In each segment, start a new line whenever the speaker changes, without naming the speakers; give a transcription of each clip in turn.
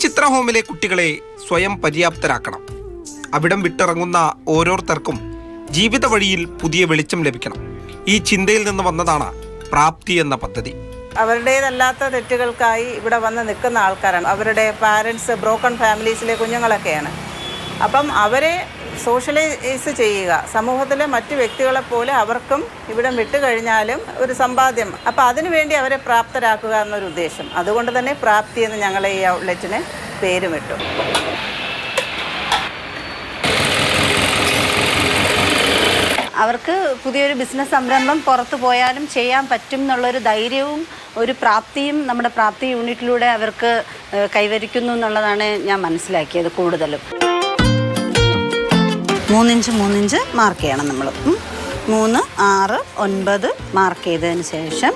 ശ്രീചിത്ര ഹോമിലെ കുട്ടികളെ സ്വയം പര്യാപ്തരാക്കണം. അവിടം വിട്ടിറങ്ങുന്ന ഓരോരുത്തർക്കും ജീവിത വഴിയിൽ പുതിയ വെളിച്ചം ലഭിക്കണം. ഈ ചിന്തയിൽ നിന്ന് വന്നതാണ് പ്രാപ്തി എന്ന പദ്ധതി.
അവരുടേതല്ലാത്ത തെറ്റുകൾക്കായി ഇവിടെ വന്ന് നിൽക്കുന്ന ആൾക്കാരാണ്. അവരുടെ പാരൻസ് ബ്രോക്കൺ ഫാമിലീസിലെ കുഞ്ഞുങ്ങളൊക്കെയാണ്. അപ്പം അവരെ സോഷ്യലൈസ് ചെയ്യുക. സമൂഹത്തിലെ മറ്റു വ്യക്തികളെ പോലെ അവർക്കും ഇവിടം വിട്ടു കഴിഞ്ഞാലും ഒരു സമ്പാദ്യം. അപ്പം അതിനുവേണ്ടി അവരെ പ്രാപ്തരാക്കുക എന്നൊരു ഉദ്ദേശം. അതുകൊണ്ട് തന്നെ പ്രാപ്തി എന്ന് ഞങ്ങൾ ഈ ഔട്ട്ലെറ്റിന് പേരുമിട്ടു
അവർക്ക് പുതിയൊരു ബിസിനസ് സംരംഭം പുറത്തു പോയാലും ചെയ്യാൻ പറ്റും എന്നുള്ളൊരു ധൈര്യവും ഒരു പ്രാപ്തിയും നമ്മുടെ പ്രാപ്തി യൂണിറ്റിലൂടെ അവർക്ക് കൈവരിക്കുന്നു എന്നുള്ളതാണ് ഞാൻ മനസ്സിലാക്കിയത് കൂടുതലും. മൂന്നിഞ്ച് മൂന്നിഞ്ച് മാർക്ക് ചെയ്യണം നമ്മൾ മൂന്ന് ആറ് ഒൻപത് മാർക്ക് ചെയ്തതിന് ശേഷം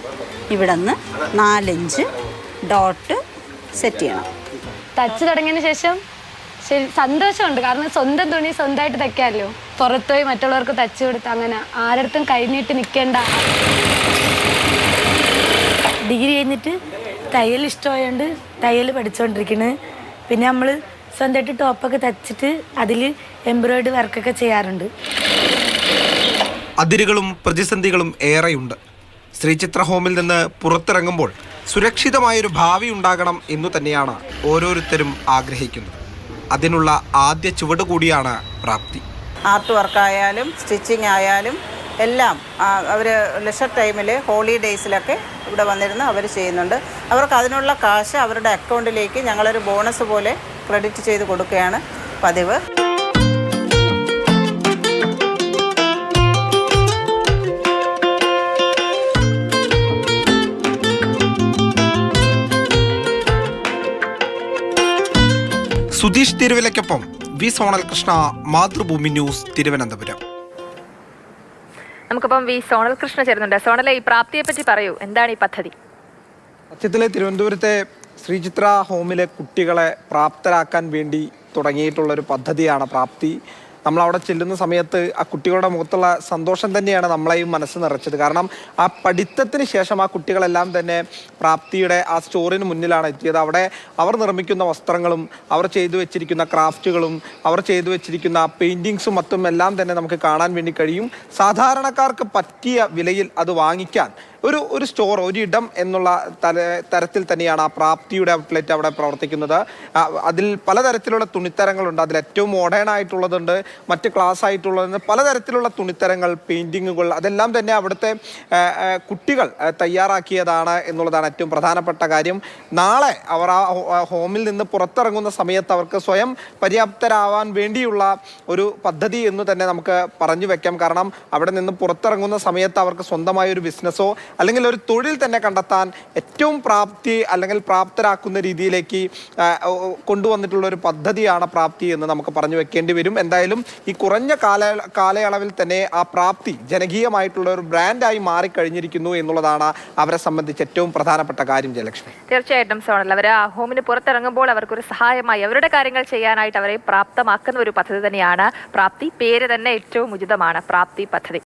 ഇവിടെ നിന്ന് നാലിഞ്ച് ഡോട്ട് സെറ്റ് ചെയ്യണം.
തച്ച് തുടങ്ങിയതിന് ശേഷം ശരി സന്തോഷമുണ്ട്. കാരണം സ്വന്തം തുണി സ്വന്തമായിട്ട് തയ്ക്കാമല്ലോ. പുറത്തുപോയി മറ്റുള്ളവർക്ക് തച്ച് കൊടുത്ത് അങ്ങനെ ആരടുത്തും കഴിഞ്ഞിട്ട് നിൽക്കേണ്ട.
ഡിഗ്രി കഴിഞ്ഞിട്ട് തയ്യൽ ഇഷ്ടമായതുകൊണ്ട് തയ്യൽ പഠിച്ചുകൊണ്ടിരിക്കണ് പിന്നെ നമ്മൾ സ്വന്തമായിട്ട് ടോപ്പൊക്കെ തച്ചിട്ട് അതിൽ എംബ്രോയിഡ് വർക്കൊക്കെ ചെയ്യാറുണ്ട്.
അതിരുകളും പ്രതിസന്ധികളും ഏറെയുണ്ട്. ശ്രീചിത്ര ഹോമിൽ നിന്ന് പുറത്തിറങ്ങുമ്പോൾ സുരക്ഷിതമായൊരു ഭാവി ഉണ്ടാകണം എന്നു തന്നെയാണ് ഓരോരുത്തരും ആഗ്രഹിക്കുന്നത്. അതിനുള്ള ആദ്യ ചുവട് കൂടിയാണ് പ്രാപ്തി.
ആർട്ട് വർക്കായാലും സ്റ്റിച്ചിങ് ആയാലും എല്ലാം അവർ ലെഷർ ടൈമിൽ ഹോളിഡേയ്സിലൊക്കെ ഇവിടെ വന്നിരുന്ന് അവർ ചെയ്യുന്നുണ്ട്. അവർക്ക് അതിനുള്ള കാശ് അവരുടെ അക്കൗണ്ടിലേക്ക് ഞങ്ങളൊരു ബോണസ് പോലെ ക്രെഡിറ്റ് ചെയ്ത് കൊടുക്കുകയാണ് പതിവ്.
സുധീഷ് തിരുവിലയ്ക്കൊപ്പം വി സോണൽ കൃഷ്ണ മാതൃഭൂമി ന്യൂസ് തിരുവനന്തപുരം.
നമുക്കിപ്പം വി സോണൽ കൃഷ്ണ ചേരുന്നുണ്ട്. സോണലെ ഈ പ്രാപ്തിയെ പറ്റി പറയൂ. എന്താണ് ഈ പദ്ധതി?
സത്യത്തിലെ തിരുവനന്തപുരത്തെ ശ്രീചിത്ര ഹോമിലെ കുട്ടികളെ പ്രാപ്തരാക്കാൻ വേണ്ടി തുടങ്ങിയിട്ടുള്ള ഒരു പദ്ധതിയാണ് പ്രാപ്തി. നമ്മൾ അവിടെ ചെല്ലുന്ന സമയത്ത് ആ കുട്ടികളുടെ മുഖത്തുള്ള സന്തോഷം തന്നെയാണ് നമ്മളെയും മനസ്സ് നിറച്ചത്. കാരണം ആ പഠിത്തത്തിന് ശേഷം ആ കുട്ടികളെല്ലാം തന്നെ പ്രാപ്തിയുടെ ആ സ്റ്റോറിന് മുന്നിലാണ് എത്തിയത്. അവിടെ അവർ നിർമ്മിക്കുന്ന വസ്ത്രങ്ങളും അവർ ചെയ്തു വെച്ചിരിക്കുന്ന ക്രാഫ്റ്റുകളും അവർ ചെയ്തു വെച്ചിരിക്കുന്ന പെയിന്റിങ്സും മറ്റും എല്ലാം തന്നെ നമുക്ക് കാണാൻ വേണ്ടി കഴിയും. സാധാരണക്കാർക്ക് പറ്റിയ വിലയിൽ അത് വാങ്ങിക്കാൻ ഒരു ഒരു സ്റ്റോർ ഒരു ഇടം എന്നുള്ള തരത്തിൽ തന്നെയാണ് ആ പ്രാപ്തിയുടെ ഔട്ട്ലെറ്റ് അവിടെ പ്രവർത്തിക്കുന്നത്. അതിൽ പലതരത്തിലുള്ള തുണിത്തരങ്ങളുണ്ട്. അതിൽ ഏറ്റവും മോഡേൺ ആയിട്ടുള്ളതുണ്ട് മറ്റ് ക്ലാസ് ആയിട്ടുള്ളതുണ്ട്. പലതരത്തിലുള്ള തുണിത്തരങ്ങൾ പെയിന്റിങ്ങുകൾ അതെല്ലാം തന്നെ അവിടുത്തെ കുട്ടികൾ തയ്യാറാക്കിയതാണ് എന്നുള്ളതാണ് ഏറ്റവും പ്രധാനപ്പെട്ട കാര്യം. നാളെ അവർ ആ ഹോമിൽ നിന്ന് പുറത്തിറങ്ങുന്ന സമയത്ത് അവർക്ക് സ്വയം പര്യാപ്തരാവാൻ വേണ്ടിയുള്ള ഒരു പദ്ധതി എന്ന് തന്നെ നമുക്ക് പറഞ്ഞു വെക്കാം. കാരണം അവിടെ നിന്ന് പുറത്തിറങ്ങുന്ന സമയത്ത് അവർക്ക് സ്വന്തമായ ഒരു ബിസിനസ്സോ അല്ലെങ്കിൽ ഒരു തൊഴിൽ തന്നെ കണ്ടെത്താൻ ഏറ്റവും പ്രാപ്തി അല്ലെങ്കിൽ പ്രാപ്തരാക്കുന്ന രീതിയിലേക്ക് കൊണ്ടുവന്നിട്ടുള്ള ഒരു പദ്ധതിയാണ് പ്രാപ്തി എന്ന് നമുക്ക് പറഞ്ഞു വെക്കേണ്ടി വരും. എന്തായാലും ഈ കുറഞ്ഞ കാല കാലയളവിൽ തന്നെ ആ പ്രാപ്തി ജനകീയമായിട്ടുള്ള ഒരു ബ്രാൻഡായി മാറിക്കഴിഞ്ഞിരിക്കുന്നു എന്നുള്ളതാണ് അവരെ സംബന്ധിച്ച് ഏറ്റവും പ്രധാനപ്പെട്ട കാര്യം ജയലക്ഷ്മി.
തീർച്ചയായിട്ടും സോണൽ. അവർ ആ ഹോമിന് പുറത്തിറങ്ങുമ്പോൾ അവർക്കൊരു സഹായമായി അവരുടെ കാര്യങ്ങൾ ചെയ്യാനായിട്ട് അവരെ പ്രാപ്തമാക്കുന്ന ഒരു പദ്ധതി തന്നെയാണ് പ്രാപ്തി. പേര് തന്നെ ഏറ്റവും ഉചിതമാണ് പ്രാപ്തി പദ്ധതി.